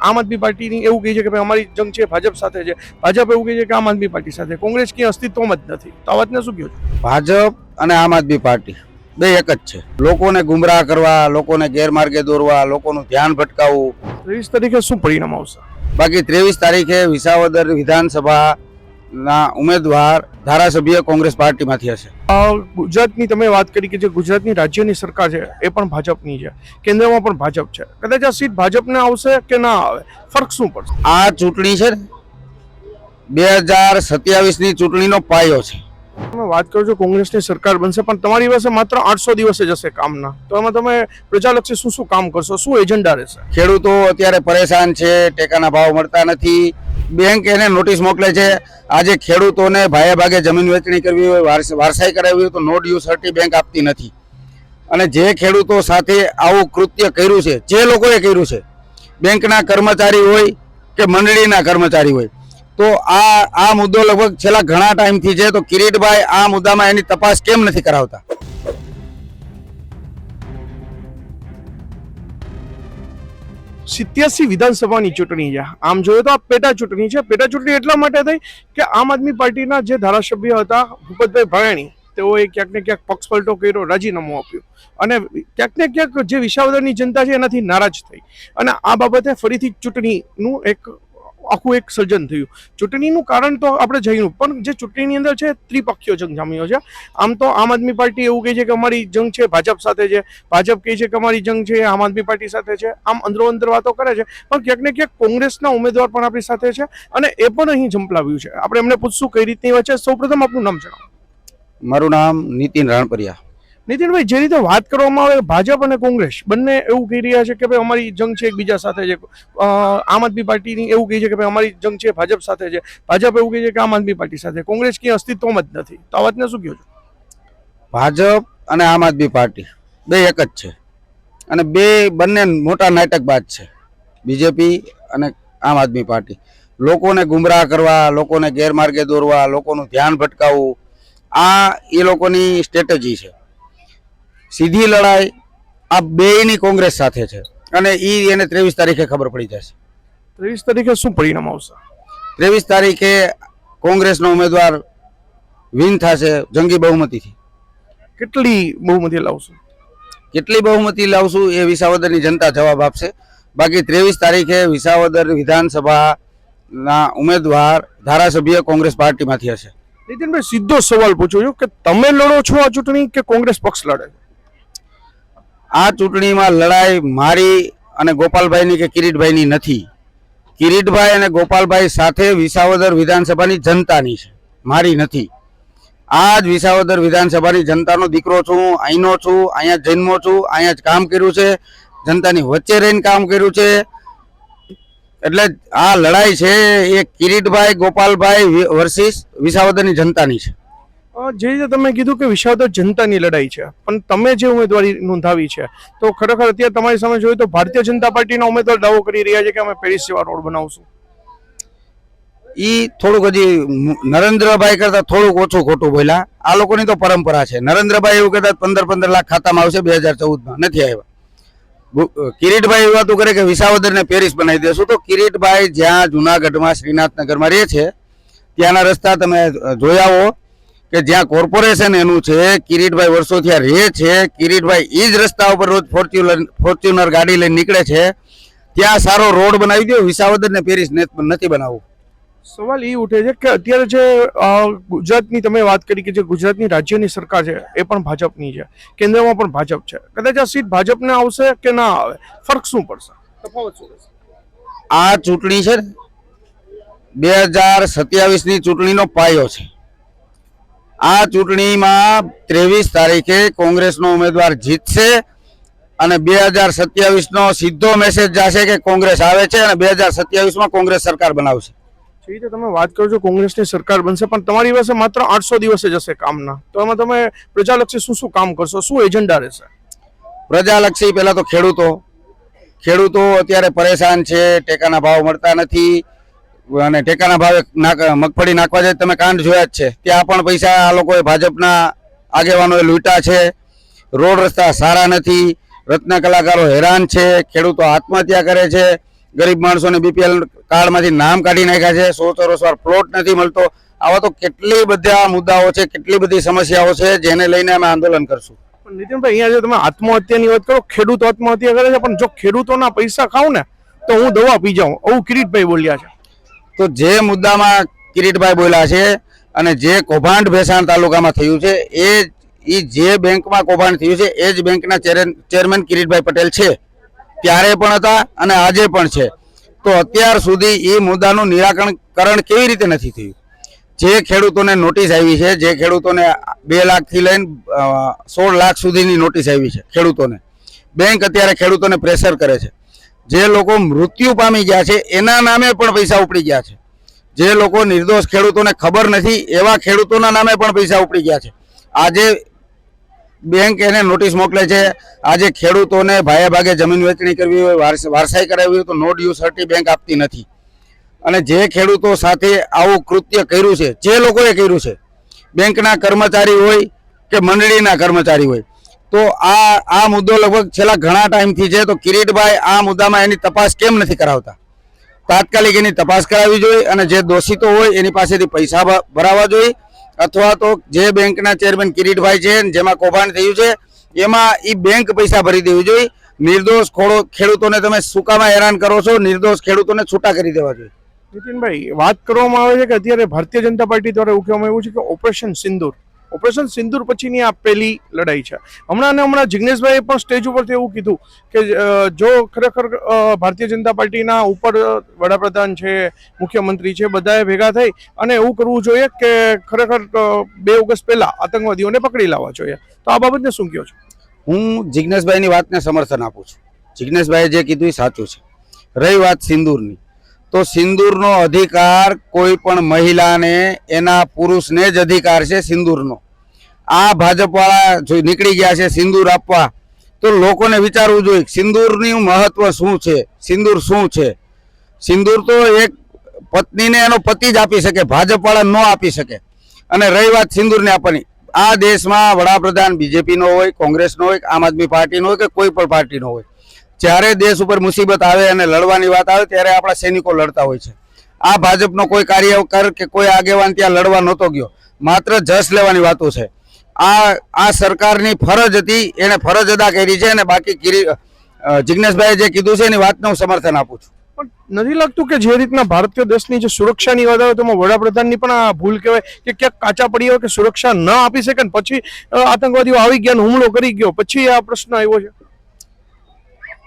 આમ આદમી પાર્ટીની એવું કહે છે કે ભાઈ અમારી જંગ છે ભાજપ સાથે છે. ભાજપ એવું કહે છે કે આમ આદમી પાર્ટી સાથે કોંગ્રેસ ક્યાંય અસ્તિત્વમાં જ નથી. તો આ વાતને શું કહો છો? ભાજપ અને આમ આદમી પાર્ટી બે એક જ છે. લોકોને ગુમરાહ કરવા લોકોને ગેરમાર્ગે દોરવા લોકોનું ધ્યાન ભટકાવવું. ત્રેવીસ તારીખે શું પરિણામ આવશે? બાકી ત્રેવીસ તારીખે વિસાવદર વિધાનસભાના ઉમેદવાર ધારાસભ્ય કોંગ્રેસ પાર્ટીમાંથી હશે. ગુજરાતની તમે વાત કરી કે જે ગુજરાતની રાજ્યની સરકાર છે એ પણ ભાજપની છે. કેન્દ્રમાં પણ ભાજપ છે. કદાચ આ સીટ ભાજપને આવશે કે ના આવે? ફરક શું પડશે? આ ચૂંટણી છે ને બે હજાર સત્યાવીસની ચૂંટણીનો પાયો છે. તમે વાત કરો છો કોંગ્રેસની સરકાર બનશે પણ તમારી પાસે માત્ર આઠસો દિવસે જશે કામના. તો એમાં તમે પ્રજાલક્ષી શું શું કામ કરશો? શું એજન્ડા રહેશે? ખેડૂતો અત્યારે પરેશાન છે ટેકાના ભાવ મળતા નથી. બેંક એને નોટિસ મોકલે છે. આજે ખેડૂતોને ભાગે ભાગે જમીન વેચણી કરવી હોય, વારસ- વારસાઈ કરાવવી હોય તો નો ડ્યુ સર્ટી બેંક આપતી નથી. અને જે ખેડૂતો સાથે આવું કૃત્ય કર્યું છે, જે લોકોએ કર્યું છે, બેંકના કર્મચારી હોય કે મંડળીના કર્મચારી હોય, તો આ આ મુદ્દો લગભગ છેલ્લા ઘણા ટાઈમથી છે. તો કિરીટભાઈ, આ મુદ્દામાં એની તપાસ કેમ નથી કરાવતા? સિત્યાસી વિધાનસભાની ચૂંટણી છે. આમ જોઈએ તો આ પેટા ચૂંટણી છે. પેટા ચૂંટણી એટલા માટે થઈ કે આમ આદમી પાર્ટીના જે ધારાસભ્ય હતા, ભૂપતભાઈ ભાયાણી તેઓએ ક્યાંક ને ક્યાંક પક્ષપલટો કર્યો, રાજીનામું આપ્યું. અને ક્યાંક ને ક્યાંક જે વિસાવદરની જનતા છે, એનાથી નારાજ થઈ. અને આ બાબતે ફરીથી ચૂંટણીનું એક આખું એક સર્જન થયું. ચૂંટણીનું કારણ તો આપણે જઈનું પણ જે ચૂંટણીની અંદર છે, ત્રિપક્ષીય જંગ જામ્યો છે. આમ તો આમ આદમી પાર્ટી એવું કહે છે કે અમારી જંગ છે, ભાજપ સાથે છે. ભાજપ કહે છે કે અમારી જંગ છે, આમ આદમી પાર્ટી સાથે છે. આમ અંદરો અંદર વાતો કરે છે. પણ ક્યાંક ને ક્યાંક કોંગ્રેસના ઉમેદવાર પણ આપણી સાથે છે અને એ પણ અહીં ઝંપલાવ્યું છે. આપણે એમને પૂછશું કઈ રીતની વાત છે. સૌપ્રથમ આપનું નામ જણાવો. મારું નામ નીતિન રાણપરિયા. નીતિનભાઈ, જે રીતે વાત કરવામાં આવે, ભાજપ અને કોંગ્રેસ બંને એવું કહી રહ્યા છે કે ભાઈ અમારી જંગ છે એકબીજા સાથે છે. આમ આદમી પાર્ટીની એવું કહે છે કે ભાઈ અમારી જંગ છે ભાજપ સાથે છે. ભાજપ એવું કહે છે કે આમ આદમી પાર્ટી સાથે કોંગ્રેસ ક્યાં અસ્તિત્વમાં જ નથી. તો આ વાતને શું કહો છો? ભાજપ અને આમ આદમી પાર્ટી બે એક જ છે. અને બે બંને મોટા નાટકબાજ છે. બીજેપી અને આમ આદમી પાર્ટી. લોકોને ગુમરાહ કરવા, લોકોને ગેરમાર્ગે દોરવા, લોકોનું ધ્યાન ભટકાવવું, આ એ લોકોની સ્ટ્રેટેજી છે. સીધી લડાઈ આ બેયની કોંગ્રેસ સાથે છે. અને એ એને ત્રેવીસ તારીખે ખબર પડી જશે. ત્રેવીસ તારીખે શું પરિણામ આવશે? ત્રેવીસ તારીખે કોંગ્રેસનો ઉમેદવાર વિન થશે જંગી બહુમતીથી. કેટલી બહુમતી લાવશું? કેટલી બહુમતી લાવશું એ વિસાવદરની જનતા જવાબ આપશે. બાકી ત્રેવીસ તારીખે વિસાવદર વિધાનસભાના ઉમેદવાર ધારાસભ્ય કોંગ્રેસ પાર્ટીમાંથી હશે. નીતિનભાઈ સીધો સવાલ પૂછું છું કે તમે લડો છો આ ચૂંટણી કે કોંગ્રેસ પક્ષ લડે છે? આ ચૂંટણીમાં લડાઈ મારી અને ગોપાલભાઈની કે કિરીટભાઈની નથી. કિરીટભાઈ અને ગોપાલભાઈ સાથે વિસાવદર વિધાનસભાની જનતાની છે. મારી નથી. આ જ વિસાવદર વિધાનસભાની જનતાનો દીકરો છું અહીંનો છું, અહીંયા જન્મો છું, અહીંયા જ કામ કર્યું છે, જનતાની વચ્ચે રહીને કામ કર્યું છે. એટલે આ લડાઈ છે એ કિરીટભાઈ, ગોપાલભાઈ વર્સિસ વિસાવદરની જનતાની છે. જે રીતે તમે કીધું કે વિસાવદર જનતાની લડાઈ છે, પણ તમે જે ઉમેદવારી નોંધાવી છે, તો ખરેખર અત્યારે તમારી સામે જોયું તો ભારતીય જનતા પાર્ટીના ઉમેદવાર દાવો કરી રહ્યા છે કે અમે પેરિસ જેવા રોડ બનાવશું. એ થોડુંક હજી નરેન્દ્રભાઈ કરતાં થોડુંક ઓછું ખોટું બોલ્યા. આ લોકોની તો પરંપરા છે. નરેન્દ્રભાઈ એવું કહેતા પંદર પંદર લાખ ખાતામાં આવશે બે હજાર ચૌદમાં. નથી આવ્યા. કિરીટભાઈ વાતો કરે કે વિસાવદરને પેરિસ બનાવી દેશું. તો કિરીટભાઈ જ્યાં જુનાગઢમાં શ્રીનાથનગરમાં રહે છે, ત્યાંના રસ્તા તમે જોયા આવો કે જ્યાં કોર્પોરેશન એનું છે કિરીટભાઈ વર્ષોથી આ રહે છે કિરીટભાઈ એ જ રસ્તા ઉપર રોજ ફોર્ચ્યુનર ફોર્ચ્યુનર ગાડી લઈને નીકળે છે. ત્યાં સારો રોડ બનાવી દો વિસાવદર ને પેરિસ નથી બનાવવું. સવાલ એ ઉઠે છે કે અત્યારે જે ગુજરાતની તમે વાત કરી કે જે ગુજરાતની રાજ્યની સરકાર છે એ પણ ભાજપની છે. કેન્દ્રમાં પણ ભાજપ છે. કદાચ આ સીટ ભાજપને આવશે કે ના આવે? ફરક શું પડશે? તફાવત શું રહેશે? આ ચૂંટણી છે બે હજાર સત્યાવીસની ચૂંટણીનો પાયો છે. આ ચૂંટણીમાં ત્રેવીસ તારીખે કોંગ્રેસનો ઉમેદવાર જીતશે અને બે હજાર સત્યાવીસનો સીધો મેસેજ જશે કે કોંગ્રેસ આવે છે અને બે હજાર સત્યાવીસમાં કોંગ્રેસ સરકાર બનાવશે. જે રીતે તમે વાત કરો છો કોંગ્રેસની સરકાર બનશે પણ તમારી પાસે માત્ર આઠસો દિવસે જશે કામના. તો એમાં તમે પ્રજાલક્ષી શું શું કામ કરશો? શું એજન્ડા રહેશે? પ્રજાલક્ષી પહેલાં તો ખેડૂતો. ખેડૂતો અત્યારે પરેશાન છે ટેકાના ભાવ મળતા નથી. અને ટેકાના ભાવે મગફળી નાખવા જાય તમે કાંડ જોયા જ છે. ત્યાં પણ પૈસા આ લોકોએ ભાજપના આગેવાનોએ લૂંટા છે. રોડ રસ્તા સારા નથી. રત્ન કલાકારો હેરાન છે. ખેડૂતો આત્મહત્યા કરે છે. ગરીબ માણસોને બીપીએલ કાર્ડમાંથી નામ કાઢી નાખ્યા છે. સો ચોરસ વાર પ્લોટ નથી મળતો. આવા તો કેટલી બધા મુદ્દાઓ છે, કેટલી બધી સમસ્યાઓ છે, જેને લઈને અમે આંદોલન કરશું. નીતિનભાઈ, અહીંયા જો તમે આત્મહત્યાની વાત કરો, ખેડૂતો આત્મહત્યા કરે છે, પણ જો ખેડૂતોના પૈસા ખાવ ને, તો હું દવા પી જાઉં. આવું કિરીટભાઈ બોલ્યા છે. તો જે મુદ્દામાં કિરીટભાઈ બોલ્યા છે અને જે કૌભાંડ ભેસાણ તાલુકામાં થયું છે, એ એ જે બેંકમાં કૌભાંડ થયું છે, એ જ બેંકના ચેરમેન કિરીટભાઈ પટેલ છે. ત્યારે પણ હતા અને આજે પણ છે. તો અત્યાર સુધી એ મુદ્દાનું નિરાકરણ કેવી રીતે નથી થયું? જે ખેડૂતોને નોટિસ આવી છે, જે ખેડૂતોને બે લાખથી લઈને સોળ લાખ સુધીની નોટિસ આવી છે ખેડૂતોને. બેંક અત્યારે ખેડૂતોને પ્રેશર કરે છે. જે લોકો મૃત્યુ પામી ગયા છે, એના નામે પણ પૈસા ઉપડી ગયા છે. જે લોકો નિર્દોષ ખેડૂતોને ખબર નથી, એવા ખેડૂતોના નામે પણ પૈસા ઉપડી ગયા છે. આજે બેંક એને નોટિસ મોકલે છે, આજે ખેડૂતોને ભાગે ભાગે જમીન વેચણી કરવી હોય, વારસ- વારસાઈ કરાવી હોય તો નો ડ્યુ સર્ટી બેંક આપતી નથી. અને જે ખેડૂતો સાથે આવું કૃત્ય કર્યું છે, જે લોકોએ કર્યું છે, બેંકના કર્મચારી હોય કે મંડળીના કર્મચારી હોય તો આ આ મુદ્દો લગભગ છેલ્લા ઘણા ટાઈમથી છે. તો કિરીટભાઈ આ મુદ્દામાં એની તપાસ કેમ નથી કરાવતા? તાત્કાલિક એની તપાસ કરાવવી જોઈએ અને જે દોષિતો હોય એની પાસેથી પૈસા ભરાવવા જોઈએ. અથવા તો જે બેંકના ચેરમેન કિરીટભાઈ છે, જેમાં કૌભાંડ થયું છે, એમાં એ બેંક પૈસા ભરી દેવી જોઈએ. નિર્દોષ ખોડો, ખેડૂતોને તમે સુકામાં હેરાન કરો છો, નિર્દોષ ખેડૂતોને છૂટા કરી દેવા જોઈએ. નીતિનભાઈ, વાત કરવામાં આવે છે કે અત્યારે ભારતીય જનતા પાર્ટી દ્વારા કહેવામાં આવ્યું છે કે ઓપરેશન સિંદૂર? ઓપરેશન સિંદૂર પછીની આ પહેલી લડાઈ છે. હમણાં ને હમણાં જિગ્નેશભાઈએ પણ સ્ટેજ ઉપરથી એવું કીધું કે જો ખરેખર ભારતીય જનતા પાર્ટીના ઉપર વડાપ્રધાન છે, મુખ્યમંત્રી છે, બધાએ ભેગા થઈ અને એવું કરવું જોઈએ કે ખરેખર બે ઓગસ્ટ પહેલાં આતંકવાદીઓને પકડી લાવવા જોઈએ. તો આ બાબતને શું કહો છો? હું જિગ્નેશભાઈની વાતને સમર્થન આપું છું. જિગ્નેશભાઈએ જે કીધું એ સાચું છે. રહી વાત સિંદૂરની. તો સિંદૂરનો અધિકાર કોઈ પણ મહિલાને, એના પુરુષને જ અધિકાર છે સિંદૂરનો. આ ભાજપવાળા જો નીકળી ગયા છે સિંદૂર આપવા, તો લોકોને વિચારવું જોઈએ સિંદૂરનું મહત્વ શું છે? સિંદૂર શું છે? સિંદૂર તો એક પત્નીને એનો પતિ જ આપી શકે, ભાજપવાળા ન આપી શકે. અને રહી વાત સિંદૂરને આપવાની. આ દેશમાં વડાપ્રધાન બીજેપીનો હોય, કોંગ્રેસનો હોય આમ આદમી પાર્ટીનો હોય, કે કોઈ પણ પાર્ટીનો હોય. જ્યારે દેશ ઉપર મુસીબત આવે અને લડવાની વાત આવે ત્યારે આપણા સૈનિકો લડતા હોય છે. આ ભાજપનો કોઈ કાર્યકર કે કોઈ આગેવાન ત્યાં લડવા નહોતો ગયો. માત્ર જશ લેવાની વાતો છે. આ આ સરકારની ફરજ હતી એને ફરજ અદા કરી છે અને બાકી અ, જિજ્ઞેશભાઈએ જે કીધું છે એની વાતને હું સમર્થન આપું છું. પણ નથી લાગતું કે જે રીતના ભારતીય દેશની જે સુરક્ષાની વાત આવે તેમાં વડાપ્રધાનની પણ આ ભૂલ કહેવાય કે ક્યાંક કાચા પડી હોય કે સુરક્ષા ન આપી શકે પછી આતંકવાદીઓ આવી ગયા હુમલો કરી ગયો. પછી આ પ્રશ્ન આવ્યો છે.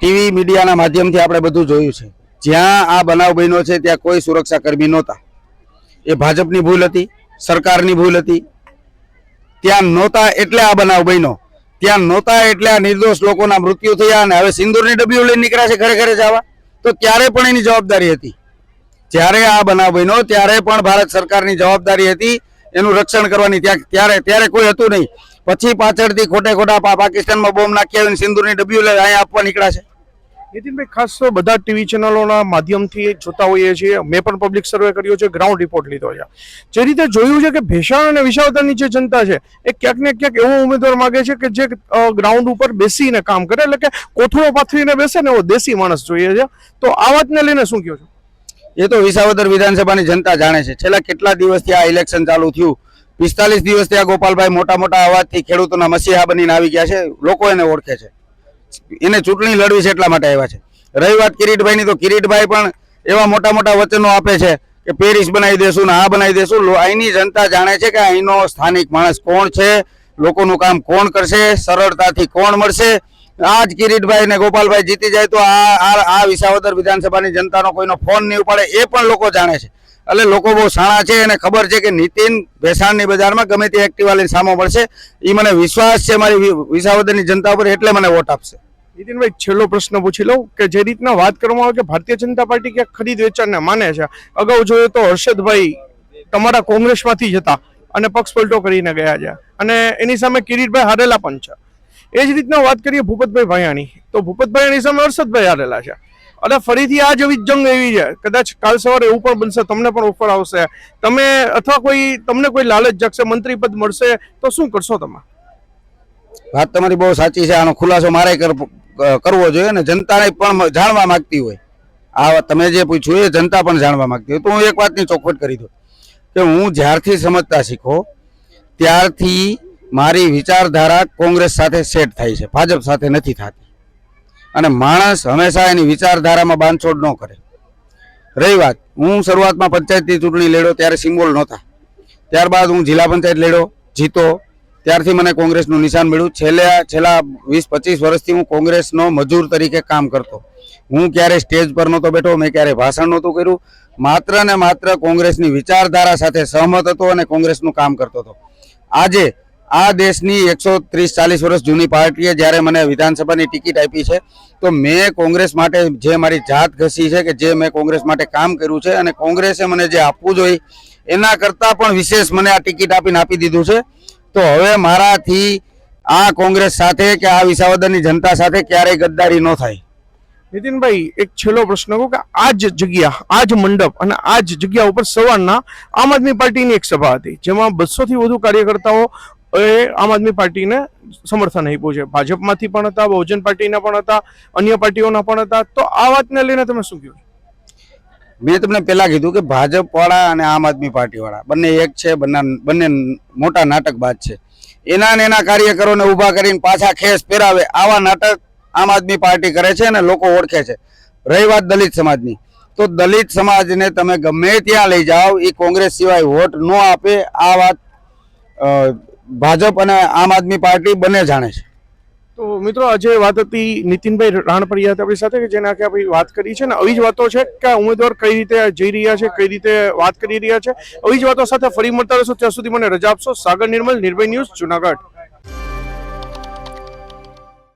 ટીવી મીડિયાના માધ્યમથી આપણે બધું જોયું છે. જ્યાં આ બનાવ બન્યો છે, ત્યાં કોઈ સુરક્ષા કર્મી નહોતા. એ ભાજપની ભૂલ હતી, સરકારની ભૂલ હતી. ત્યાં નહોતા એટલે આ બનાવ બન્યો. ત્યાં નહોતા એટલે આ નિર્દોષ લોકોના મૃત્યુ થયા અને હવે સિંદૂરની ડબ્બીઓ લઈને નીકળ્યા છે ઘરે ઘરે જવા. તો ત્યારે પણ એની જવાબદારી હતી? જ્યારે આ બનાવ બન્યો, ત્યારે પણ ભારત સરકારની જવાબદારી હતી, એનું રક્ષણ કરવાની. ત્યાં ત્યારે ત્યારે કોઈ હતું નહીં. પછી પાછળથી ખોટે ખોટા પાકિસ્તાનમાં બોમ્બ નાખી આવીને સિંદૂરની ડબ્બીઓ લઈ અહીંયા આપવા નીકળ્યા છે. નીતિનભાઈ, ખાસ તો બધા ટીવી ચેનલોના માધ્યમથી જોતા હોઈએ છીએ. મેં પણ પબ્લિક સર્વે કર્યો છે ગ્રાઉન્ડ રિપોર્ટ લીધો છે. જે રીતે જોયું છે કે ભેસાણ અને વિસાવદરની જે જનતા છે, એ ક્યાંક ને ક્યાંક એવો ઉમેદવાર માગે છે કે જે ગ્રાઉન્ડ ઉપર બેસીને કામ કરે. એટલે કે કોથળો પાથરીને બેસે ને એવો દેશી માણસ જોઈએ છે. તો આ વાતને લઈને શું કહો છો? એ તો વિસાવદર વિધાનસભાની જનતા જાણે છે. છેલ્લા કેટલા દિવસથી આ ઇલેક્શન ચાલુ થયું? પિસ્તાલીસ દિવસથી આ ગોપાલભાઈ મોટા મોટા અવાજથી ખેડૂતોના મસીહા બનીને આવી ગયા છે. લોકો એને ઓળખે છે. એને ચૂંટણી લડવી છે એટલા માટે આવ્યા છે. રહી વાત કિરીટભાઈની, તો કિરીટભાઈ પણ એવા મોટા મોટા વચનો આપે છે કે પેરિસ બનાવી દેશું ને આ બનાવી દેશું. અહીંની જનતા જાણે છે કે અહીંનો સ્થાનિક માણસ કોણ છે, લોકોનું કામ કોણ કરશે, સરળતાથી કોણ મળશે? આ જ કિરીટભાઈ ને ગોપાલભાઈ જીતી જાય તો આ આ વિસાવદર વિધાનસભાની જનતાનો કોઈનો ફોન નહીં ઉપાડે, એ પણ લોકો જાણે છે. એટલે લોકો બહુ શાણા છે એને ખબર છે કે નીતિન ભેસાણની બજારમાં ગમે તે એક્ટિવા લઈને સામો મળશે એ મને વિશ્વાસ છે મારી વિસાવદરની જનતા ઉપર એટલે મને વોટ આપશે. નીતિનભાઈ, છેલ્લો પ્રશ્ન પૂછી લઉં કે જે રીતના વાત કરવામાં આવે કે ભારતીય જનતા પાર્ટી ક્યાંક ખરીદ વેચાણને માને છે. અગાઉ જોઈએ તો હર્ષદભાઈ તમારા કોંગ્રેસમાંથી જ હતા અને પક્ષ પલટો કરીને ગયા છે. અને એની સામે કિરીટભાઈ હારેલા પણ છે. એ જ રીતના વાત કરીએ ભૂપતભાઈ ભાયાણી. તો ભૂપતભાઈ એની સામે હર્ષદભાઈ હારેલા છે. અને ફરીથી આ જ એવી જંગ એવી છે. કદાચ કાલ સવારે એવું પણ બનશે, તમને પણ ઓફર આવશે. તમે અથવા કોઈ, તમને કોઈ લાલચ જાગશે મંત્રી પદ મળશે, તો શું કરશો તમે? વાત તમારી બહુ સાચી છે. આનો ખુલાસો મારે કર- કરવો જોઈએ ને જનતાને પણ જાણવા માંગતી હોય. આ તમે જે પૂછ્યું એ જનતા પણ જાણવા માંગતી હોય. તો હું એક વાતની ચોખવટ કરી દઉં કે હું જ્યારથી સમજતા શીખો, ત્યારથી મારી વિચારધારા કોંગ્રેસ સાથે સેટ થાય છે. ભાજપ સાથે નથી થતી. અને માણસ હંમેશા એની વિચારધારામાં બાંધછોડ ન કરે. રહી વાત. હું શરૂઆતમાં પંચાયતની ચૂંટણી લડ્યો ત્યારે સિમ્બોલ નહોતા. ત્યારબાદ હું જિલ્લા પંચાયત લડ્યો, જીતો. ત્યારથી મને કોંગ્રેસનું નિશાન મળ્યું. છેલ્લે છેલ્લા વીસ, પચીસ વર્ષથી હું કોંગ્રેસનો મજૂર તરીકે કામ કરતો. હું ક્યારે સ્ટેજ પર નહોતો બેઠો, મેં ક્યારે ભાષણ નહોતું કર્યું. માત્ર ને માત્ર કોંગ્રેસની વિચારધારા સાથે સહમત હતો અને કોંગ્રેસનું કામ કરતો હતો. આજે આ દેશની એકસો ત્રીસ ચાલીસ વર્ષ જૂની પાર્ટીએ જ્યારે મને વિધાનસભાની ટિકિટ આપી છે, તો મેં કોંગ્રેસ માટે જે મારી જાત ઘસી છે કે જે મેં કોંગ્રેસ માટે કામ કર્યું છે અને કોંગ્રેસે મને જે આપવું જોઈએ, એના કરતાં પણ વિશેષ મને આ ટિકિટ આપીને આપી દીધું છે. તો હવે મારાથી આ કોંગ્રેસ સાથે કે આ વિસાવદરની જનતા સાથે ક્યારેય ગદ્દારી ન થાય. નીતિનભાઈ, એક છેલ્લો પ્રશ્ન કહું કે આ જ જગ્યા, આ જ મંડપ અને આ જ જગ્યા ઉપર સવારના આમ આદમી પાર્ટીની એક સભા હતી, જેમાં બસો થી વધુ કાર્યકર્તાઓ એ આમ આદમી પાર્ટીને સમર્થન આપ્યું છે. ભાજપમાંથી પણ હતા, બહુજન પાર્ટીના પણ હતા, અન્ય પાર્ટીઓના પણ હતા. તો આ વાતને લઈને તમે શું કહો મેં તમને પહેલા કીધું કે ભાજપ વાળા અને આમ આદમી પાર્ટી વાળા બંને એક છે, બંને બંને મોટા નાટકબાજ છે. એના ને એના કાર્યકરોને ઊભા કરીને પાછા ખેસ પહેરાવે આવા નાટક આમ આદમી પાર્ટી કરે છે અને લોકો ઓળખે છે. રહી વાત દલિત સમાજની. તો દલિત સમાજને તમે ગમે ત્યાં લઈ જાઓ, એ કોંગ્રેસ સિવાય વોટ ન આપે. આ વાત ભાજપ અને આમ આદમી પાર્ટી બંને જાણે છે. તો મિત્રો આજે વાત હતી નીતિનભાઈ રાણપરિયા આપણી સાથે, કે જેને આખે આપણી વાત કરી છે ને, આવી જ વાતો છે કે ઉમેદવાર કઈ રીતે જઈ રહ્યા છે, કઈ રીતે વાત કરી રહ્યા છે. આવી જ વાતો સાથે ફરી મળતા રહેશો. ત્યાં સુધી મને રજા આપશો. સાગર નિર્મલ, નિર્ભય ન્યૂઝ, જુનાગઢ.